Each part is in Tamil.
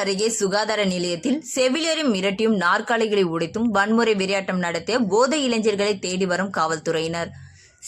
அருகே சுகாதார நிலையத்தில் செவிலியரும் மிரட்டியும் நாற்காலிகளை உடைத்தும் வன்முறை விளையாட்டம் நடத்திய போதை இளைஞர்களை தேடி வரும் காவல்துறையினர்.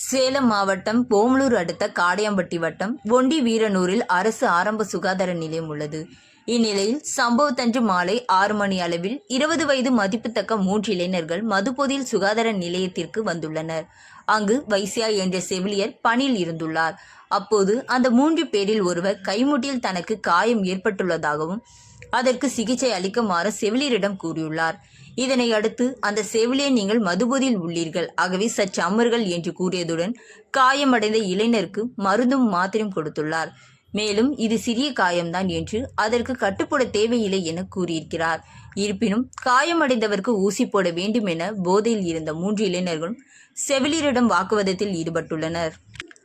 சேலம் மாவட்டம் போமலூர் அடுத்த காடையம்பட்டி வட்டம் ஒண்டி வீரனூரில் அரசு ஆரம்ப சுகாதார நிலையம் உள்ளது. இந்நிலையில் சம்பவத்தன்று மாலை ஆறு மணி அளவில் இருபது வயது மதிப்புத்தக்க மூன்று இளைஞர்கள் மதுபோதையில் சுகாதார நிலையத்திற்கு வந்துள்ளனர். அங்கு வைசியா என்ற செவிலியர் பணியில் இருந்துள்ளார். அப்போது அந்த மூன்று பேரில் ஒருவர் கைமுட்டியில் தனக்கு காயம் ஏற்பட்டுள்ளதாகவும் அதற்கு சிகிச்சை அளிக்குமாறு செவிலியரிடம் கூறியுள்ளார். இதனை அடுத்து அந்த செவிலியர் நீங்கள் மதுபோதில் உள்ளீர்கள். ஆகவே சற்று அமர்கள் என்று கூறியதுடன் காயமடைந்த இளைஞருக்கு மருந்தும் மாத்திரையும் கொடுத்துள்ளார். மேலும் இது சிறிய காயம்தான் என்று அதற்கு கட்டுப்பட தேவையில்லை என கூறியிருக்கிறார். இருப்பினும் காயமடைந்தவருக்கு ஊசி போட வேண்டும் என போதையில் இருந்த மூன்று இளைஞர்களும் செவிலியரிடம் வாக்குவாதத்தில் ஈடுபட்டுள்ளனர்.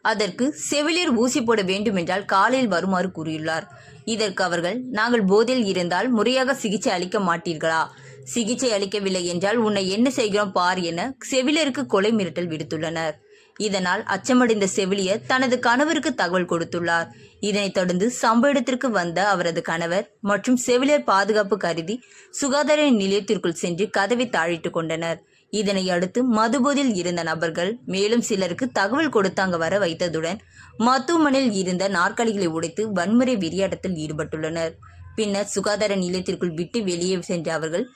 அதற்கு செவிலியர் ஊசி போட வேண்டுமென்றால் காலையில் வருமாறு கூறியுள்ளார். இதற்கு அவர்கள் நாங்கள் போதையில் இருந்தால் முறையாக சிகிச்சை அளிக்க மாட்டீர்களா? சிகிச்சை அளிக்கவில்லை என்றால் உன்னை என்ன செய்கிறோம் பார் என செவிலியருக்கு கொலை மிரட்டல் விடுத்துள்ளனர். இதனால் அச்சமடைந்த செவிலியர் தனது கணவருக்கு தகவல் கொடுத்துள்ளார். இதனைத் தொடர்ந்து சம்பவ இடத்திற்கு வந்த அவரது கணவர் மற்றும் செவிலியர் பாதுகாப்பு கருதி சுகாதார நிலையத்திற்குள் சென்று கதவை தாழிட்டு கொண்டனர். இதனை அடுத்து மதுபோதில் இருந்த நபர்கள் மேலும் சிலருக்கு தகவல் கொடுத்தாங்க வர வைத்ததுடன் மருத்துவமனையில் இருந்த நாற்காலிகளை உடைத்து வன்முறை விரியாட்டத்தில் ஈடுபட்டுள்ளனர். பின்னர் சுகாதார நிலையத்திற்குள் விட்டு வெளியே சென்ற அவர்கள்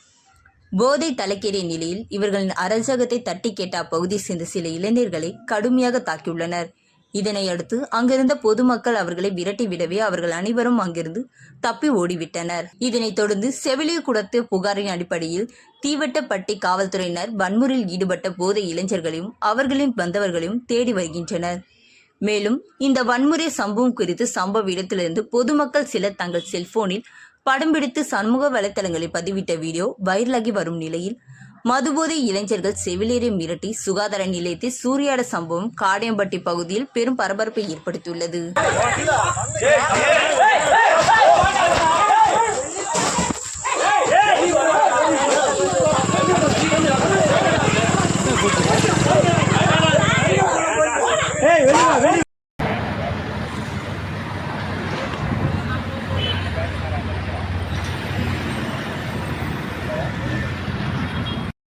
போதை தலைக்கேறிய நிலையில் இவர்களின் அரசகத்தை தட்டி கேட்ட அப்பகுதியை சேர்ந்த சில இளைஞர்களை கடுமையாக தாக்கியுள்ளனர். இதனை அடுத்து அங்கிருந்த பொதுமக்கள் அவர்களை விரட்டி விடவே அவர்கள் அனைவரும் அங்கிருந்து தப்பி ஓடிவிட்டனர். இதனைத் தொடர்ந்து செவிலிய குடத்து புகாரின் அடிப்படையில் தீவட்டப்பட்டி காவல்துறையினர் வன்முறையில் ஈடுபட்ட போதை இளைஞர்களையும் அவர்களின் வந்தவர்களையும் தேடி வருகின்றனர். மேலும் இந்த வன்முறை சம்பவம் குறித்து சம்பவ இடத்திலிருந்து பொதுமக்கள் சிலர் தங்கள் செல்போனில் படம் பிடித்து சமூக வலைதளங்களில் பதிவிட்ட வீடியோ வைரலாகி வரும் நிலையில் மதுபோதை இளைஞர்கள் செவிலியரை மிரட்டி சுகாதார நிலையத்தில் சூறையாட சம்பவம் காடையம்பட்டி பகுதியில் பெரும் பரபரப்பை ஏற்படுத்தியுள்ளது